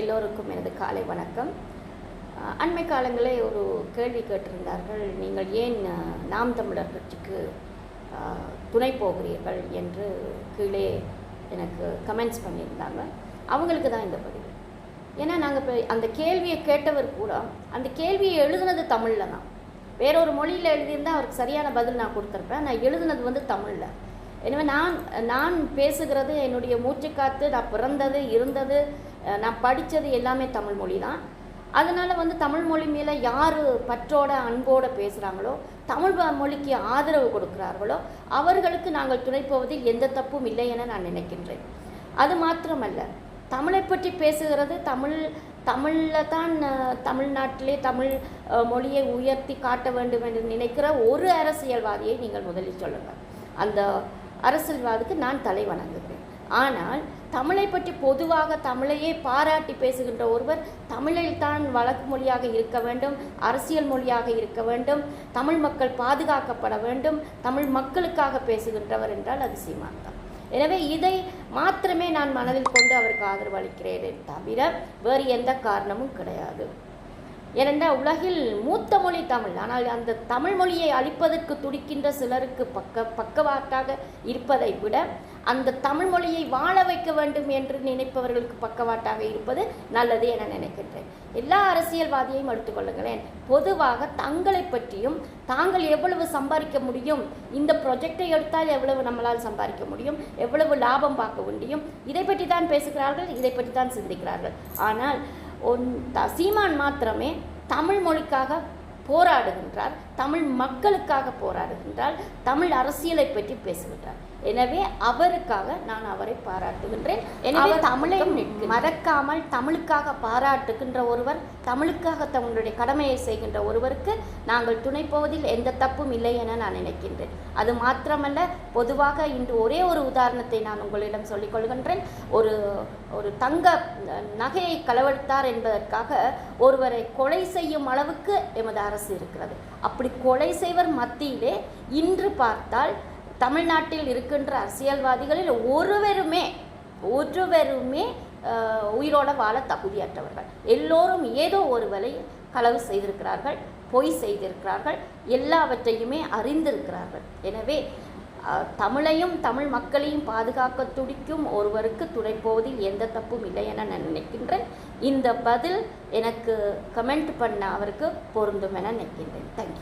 எல்லோருக்கும் எனது காலை வணக்கம். அண்மை காலங்களே ஒரு கேள்வி கேட்டிருந்தார்கள் நீங்கள் ஏன் நாம் தமிழர் கட்சிக்கு துணை போகிறீர்கள் என்று கீழே எனக்கு கமெண்ட்ஸ் பண்ணியிருந்தாங்க. அவங்களுக்கு தான் இந்த பதிவு. ஏன்னா நாங்கள் இப்போ அந்த கேள்வியை கேட்டவர் கூட அந்த கேள்வியை எழுதுனது தமிழில் தான். வேறொரு மொழியில் எழுதியிருந்தால் அவருக்கு சரியான பதில் நான் கொடுத்துருப்பேன். நான் எழுதுனது வந்து தமிழில். எனவே நான் நான் பேசுகிறது என்னுடைய மூச்சுக்காத்து நான் பிறந்தது இருந்தது நான் படித்தது எல்லாமே தமிழ் மொழி தான். அதனால் வந்து தமிழ் மொழி மேலே யார் பற்றோட அன்போடு பேசுகிறாங்களோ தமிழ் மொழிக்கு ஆதரவு கொடுக்கிறார்களோ அவர்களுக்கு நாங்கள் துணைப்போவதில் எந்த தப்பும் இல்லை என நான் நினைக்கின்றேன். அது மாத்திரமல்ல தமிழை பற்றி பேசுகிறது தமிழ் தமிழில் தான் தமிழ்நாட்டிலே தமிழ் மொழியை உயர்த்தி காட்ட வேண்டும் என்று நினைக்கிற ஒரு அரசியல்வாதியை நீங்கள் முதலில் சொல்லுங்கள். அந்த அரசியல்வாதிக்கு நான் தலை வணங்குகிறேன் ஆனால் தமிழை பற்றி பொதுவாக தமிழையே பாராட்டி பேசுகின்ற ஒருவர் தமிழில் தான் வழக்கு மொழியாக இருக்க வேண்டும் அரசியல் மொழியாக இருக்க வேண்டும் தமிழ் மக்கள் பாதுகாக்கப்பட வேண்டும் தமிழ் மக்களுக்காக பேசுகின்றவர் என்றால் அது சீமான் தான் எனவே இதை மாத்திரமே நான் மனதில் கொண்டு அவருக்கு ஆதரவு அளிக்கிறேன் தவிர வேறு எந்த காரணமும் கிடையாது. ஏனென்றால் உலகில் மூத்த மொழி தமிழ். ஆனால் அந்த தமிழ் மொழியை அழிப்பதற்கு துடிக்கின்ற சிலருக்கு பக்க பக்கவாட்டாக இருப்பதை விட அந்த தமிழ் மொழியை வாழ வைக்க வேண்டும் என்று நினைப்பவர்களுக்கு பக்கவாட்டாக இருப்பது நல்லது என நினைக்கின்றேன். எல்லா அரசியல்வாதியையும் எடுத்துக்கொள்ளுங்களேன் பொதுவாக தங்களை பற்றியும் தாங்கள் எவ்வளவு சம்பாதிக்க முடியும் இந்த ப்ரொஜெக்டை எடுத்தால் எவ்வளவு நம்மளால் சம்பாதிக்க முடியும் எவ்வளவு லாபம் பார்க்க முடியும் இதை பற்றி தான் பேசுகிறார்கள் இதை பற்றி தான் சிந்திக்கிறார்கள். ஆனால் ஒன் த- சீமான் மாத்திரமே தமிழ் மொழிக்காக போராடுகின்றார் தமிழ் மக்களுக்காக போராடுகின்றார் தமிழ் அரசியலை பற்றி பேசுகின்றார். எனவே அவருக்காக நான் அவரை பாராட்டுகின்றேன். எனவே தமிழை மறக்காமல் தமிழுக்காக பாராட்டுகின்ற ஒருவர் தமிழுக்காக தங்களுடைய கடமையை செய்கின்ற ஒருவருக்கு நாங்கள் துணை போவதில் எந்த தப்பும் இல்லை என நான் நினைக்கின்றேன். அது மாத்திரமல்ல பொதுவாக இன்று ஒரே ஒரு உதாரணத்தை நான் உங்களிடம் சொல்லிக் கொள்கின்றேன். ஒரு ஒரு தங்க நகையை களவெடுத்தார் என்பதற்காக ஒருவரை கொலை செய்யும் அளவுக்கு எமது அரசு இருக்கிறது. அப்படி கொலை செய்வர் மத்தியிலே இன்று பார்த்தால் தமிழ்நாட்டில் இருக்கின்ற அரசியல்வாதிகளில் ஒருவருமே ஒருவருமே உயிரோட வாழ தகுதியற்றவர்கள். எல்லோரும் ஏதோ ஒரு வேலை களவு செய்திருக்கிறார்கள் பொய் செய்திருக்கிறார்கள் எல்லாவற்றையுமே அறிந்திருக்கிறார்கள். எனவே தமிழையும் தமிழ் மக்களையும் பாதுகாக்க துடிக்கும் ஒருவருக்கு துணை போவதில் எந்த தப்பும் இல்லை என நான் நினைக்கின்றேன். இந்த பதில் எனக்கு கமெண்ட் பண்ண அவருக்கு பொருந்தும் என நினைக்கின்றேன். தேங்க்யூ